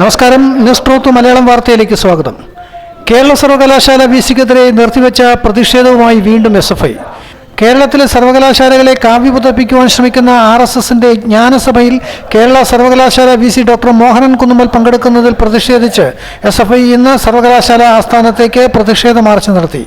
നമസ്കാരം. ന്യൂസ് ട്രോത്ത് മലയാളം വാർത്തയിലേക്ക് സ്വാഗതം. കേരള സർവകലാശാല വി സിക്കെതിരെ നിർത്തിവെച്ച പ്രതിഷേധവുമായി വീണ്ടും എസ് എഫ് ഐ. കേരളത്തിലെ സർവകലാശാലകളെ കാവ്യപുതപ്പിക്കുവാൻ ശ്രമിക്കുന്ന ആർ എസ് എസിന്റെ ജ്ഞാനസഭയിൽ കേരള സർവകലാശാല V C doctor Mohanan Kunnummal പങ്കെടുക്കുന്നതിൽ പ്രതിഷേധിച്ച് എസ് എഫ് ഐ ഇന്ന് സർവകലാശാല ആസ്ഥാനത്തേക്ക് പ്രതിഷേധ മാർച്ച് നടത്തി.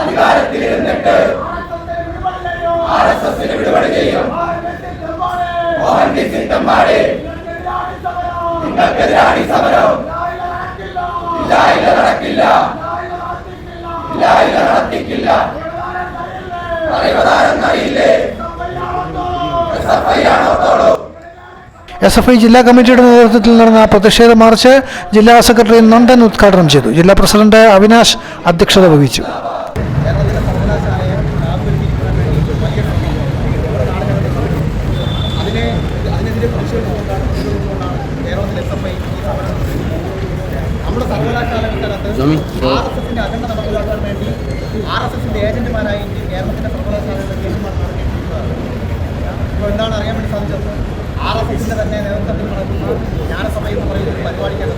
അധികാരത്തിലിരുന്നിട്ട് ആർ എസ് എസിന് വിടുപട ചെയ്യും. മോഹൻ ബി സിംഗന്മാരെ നിങ്ങൾക്കെതിരാണ് സമരം. ഇല്ല ഇല്ല നടക്കില്ല ഇല്ല ഇല്ല നടത്തിക്കില്ല അറിവതാരെന്നറിയില്ലേ എസ് എഫ് ഐ ആണോ തോളൂ എസ് എഫ് ഐ ജില്ലാ കമ്മിറ്റിയുടെ നേതൃത്വത്തിൽ നടന്ന പ്രതിഷേധ മാർച്ച് ജില്ലാ സെക്രട്ടറി നന്ദൻ ഉദ്ഘാടനം ചെയ്തു. ജില്ലാ പ്രസിഡന്റ് അവിനാശ് അധ്യക്ഷത വഹിച്ചു. നമ്മുടെ സർവകലാശാലകൾക്കകത്ത് ആർ എസ് എസിന്റെ അജണ്ട നടപ്പിലാക്കാൻ വേണ്ടി ആർ എസ് എസിന്റെ ഏജന്റുമാരായി കേരളത്തിന്റെ എന്താണ് അറിയാൻ വേണ്ടി സാധിച്ചത്? ആർ എസ് എസിന്റെ തന്നെ നേതൃത്വത്തിൽ നടക്കുന്ന ജ്ഞാനസഭ എന്ന് പറയുന്ന ഒരു പരിപാടിക്കാണ്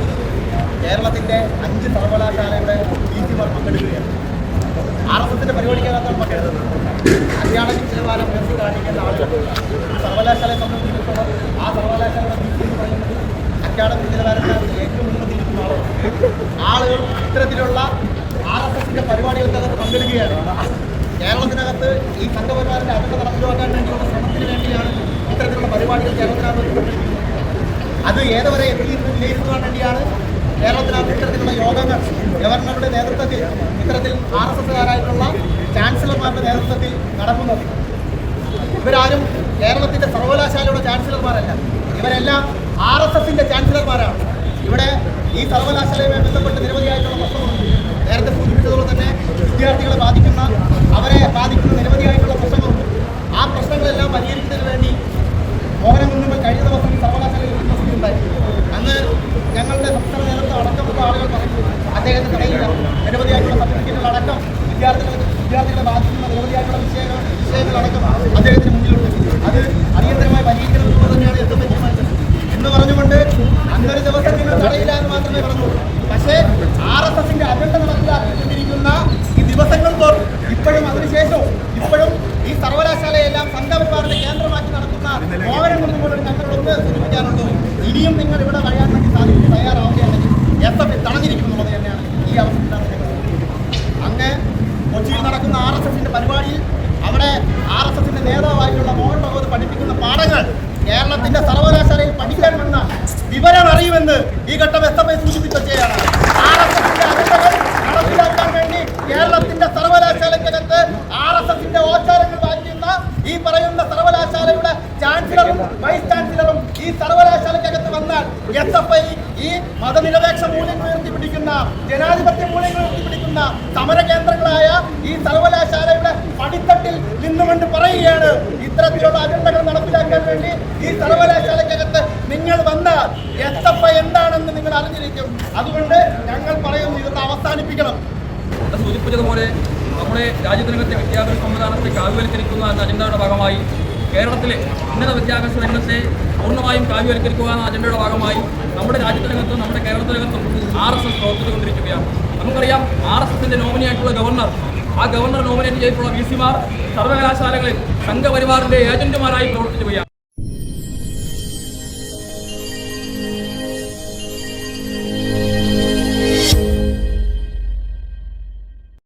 കേരളത്തിന്റെ അഞ്ച് സർവകലാശാലയുടെ സിമാർ പങ്കെടുക്കുകയാണ്. ആർ എസ് എസിന്റെ പരിപാടിക്കകത്താണ് പങ്കെടുത്തത്. അത്യാവശ്യം നിലവാരം ഉയർത്തി കാണിക്കേണ്ട ആളുകൾ. സർവകലാശാലയെ സംബന്ധിച്ചിടത്തോളം ആ സർവകലാശാലയുടെ നീതി എന്ന് പറയുന്നത് അക്കാഡമിക് നിലവാരത്തിനകത്ത് ഏറ്റവും ഉന്നതിയിരിക്കുന്ന ആളുകൾ ആളുകൾ ഇത്തരത്തിലുള്ള ആർ എസ് എസിന്റെ പരിപാടികൾക്കകത്ത് പങ്കെടുക്കുകയാണ്. കേരളത്തിനകത്ത് ഈ സംഘപരിവാറിന്റെ അജണ്ട നടപ്പിലാക്കാൻ വേണ്ടിയുള്ള ശ്രമത്തിന് പരിപാടികൾ കേരളത്തിനകത്ത് അത് ഏതുവരെ എത്തിയിരുന്നു വിലയിരുത്തുവാൻ വേണ്ടിയാണ് കേരളത്തിനകത്ത് ഇത്തരത്തിലുള്ള യോഗങ്ങൾ ഗവർണറുടെ നേതൃത്വത്തിൽ ഇത്തരത്തിൽ ആർ എസ് എസ്സുകാരായിട്ടുള്ള ചാൻസലർമാരുടെ നേതൃത്വത്തിൽ നടക്കുന്നത്. ഇവരാരും കേരളത്തിന്റെ സർവകലാശാലയുടെ ചാൻസലർമാരല്ല. ഇവരെല്ലാം ആർ എസ് എസിന്റെ ചാൻസലർമാരാണ്. ഇവിടെ ഈ സർവകലാശാലയുമായി ബന്ധപ്പെട്ട് നിരവധിയായിട്ടുള്ള പ്രശ്നമുണ്ട് നേരത്തെ സൂചിപ്പിച്ചതുപോലെ തന്നെ വിദ്യാർത്ഥികളെ ബാധിക്കുന്ന അവരെ ബാധിക്കുന്ന നിരവധിയായിട്ടുള്ള പ്രശ്നങ്ങളുണ്ട് ആ പ്രശ്നങ്ങളെല്ലാം പരിഹരിക്കുന്നതിന് വേണ്ടി മോഹനം കുന്നുമ്പോൾ കഴിഞ്ഞ ദിവസം ഈ സർവകലാശാലയിൽ ഒരു പ്രശ്നം ഉണ്ടായി അന്ന് ഞങ്ങളുടെ സംസ്ഥാന നേതൃത്വം അടക്കമുള്ള ആളുകൾ പറഞ്ഞു അദ്ദേഹത്തിന് കടയില്ല നിരവധിയായിട്ടുള്ള സർട്ടിഫിക്കറ്റുകൾ അടക്കം വിദ്യാർത്ഥികളെ ബാധിക്കുന്ന നിരവധിയായിട്ടുള്ള വിഷയങ്ങൾ വിഷയങ്ങളടക്കം അദ്ദേഹത്തിന് മുന്നിലുണ്ട്. അത് അടിയന്തരമായി പരിഹരിക്കണം എന്ന് തന്നെയാണ് ഏറ്റവും തീരുമാനിച്ചത് എന്ന് പറഞ്ഞുകൊണ്ട് അന്നൊരു ദിവസം നിങ്ങൾ തടയില്ല എന്ന് മാത്രമേ പറഞ്ഞുള്ളൂ. പക്ഷേ ആർ എസ് എസിന്റെ അജണ്ട നടപ്പിലാക്കിക്കൊണ്ടിരിക്കുന്ന ഈ ദിവസങ്ങൾ തോറും ഇപ്പോഴും അതിനുശേഷവും ഇപ്പോഴും ഈ സർവകലാശാലയെല്ലാം സംഘപരിവാറിന്റെ കേന്ദ്രമാക്കി നടത്തുന്ന മോഹനം കൊണ്ടുപോലും ഞങ്ങളോട് സൂചിപ്പിക്കാനുള്ളൂ ഇനിയും നിങ്ങൾ ഇവിടെ കഴിയാൻ വേണ്ടി സാധിക്കും തയ്യാറാവുകയാണെങ്കിൽ എസ് എഫ് തടഞ്ഞിരിക്കുമെന്നുള്ളത് തന്നെയാണ് ഈ അവസ്ഥയിലാണ്. അങ്ങ് കൊച്ചിയിൽ നടക്കുന്ന ആർ എസ് എസിന്റെ പരിപാടിയിൽ അവിടെ ആർ എസ് എസിന്റെ നേതാവായിട്ടുള്ള മോഹൻ ഭഗവത് പഠിപ്പിക്കുന്ന പാഠങ്ങൾ കേരളത്തിന്റെ സർവകലാശാലയിൽ പഠിക്കാൻ വന്ന വിവരം അറിയുമെന്ന് ഈ ഘട്ടം എസ് എഫ് ഐ സൂചിപ്പിക്കുകയാണ് ആർ എസ് എസിന്റെ അജണ്ടകൾ നടപ്പിലാക്കാൻ വേണ്ടി കേരളത്തിന്റെ സർവകലാശാലയ്ക്കകത്ത് ആർ എസ് എസിന്റെ ഓച്ചാരങ്ങൾ വായിക്കുന്ന ഈ പറയുന്ന സർവകലാശാലയുടെ ചാൻസലറും വൈസ് ചാൻസലറും ഈ സർവകലാശാലയ്ക്കകത്ത് വന്നാൽ എസ് എഫ് ഐ ഈ മതനിരപേക്ഷ മൂല്യങ്ങൾ ഉയർത്തിപ്പിടിക്കുന്ന ജനാധിപത്യ മൂല്യങ്ങൾ ഉയർത്തിപ്പിടിക്കുന്ന സമര കേന്ദ്രങ്ങളായ ഈ സർവകലാശാലയുടെ പടിത്തട്ടിൽ നിന്നുകൊണ്ട് പറയുകയാണ്. ഇത്തരത്തിലുള്ള അജണ്ടകൾ നടപ്പിലാക്കാൻ വേണ്ടി ഈ സർവകലാശാലയ്ക്കകത്ത് നിങ്ങൾ വന്നാൽ എസ് എഫ് ഐ എന്താണെന്ന് നിങ്ങൾ അറിഞ്ഞിരിക്കും. അതുകൊണ്ട് ഞങ്ങൾ പറയുന്നു ഇതൊന്ന് അവസാനിപ്പിക്കണം. സൂചിപ്പിച്ചതുപോലെ നമ്മുടെ രാജ്യത്തിനകത്തെ വിദ്യാഭ്യാസ സംവിധാനത്തെ കാവ്യവൽക്കരിക്കുക എന്ന അജണ്ടയുടെ ഭാഗമായി കേരളത്തിലെ ഉന്നത വിദ്യാഭ്യാസ രംഗത്തെ പൂർണമായും കാവ്യവൽക്കരിക്കുക എന്ന അജണ്ടയുടെ ഭാഗമായി നമ്മുടെ രാജ്യത്തിനകത്തും നമ്മുടെ കേരളത്തിനകത്തും ആർ എസ് എസ് പ്രവർത്തിച്ചുകൊണ്ടിരിക്കുകയാണ്. നമുക്കറിയാം ആർ എസ് എസിന്റെ നോമിനിയായിട്ടുള്ള ഗവർണർ ആ ഗവർണർ നോമിനേറ്റ് ചെയ്തിട്ടുള്ള വി സിമാർ സർവകലാശാലകളിൽ സംഘപരിവാറിന്റെ ഏജന്റുമാരായി പ്രവർത്തിക്കുകയാണ്.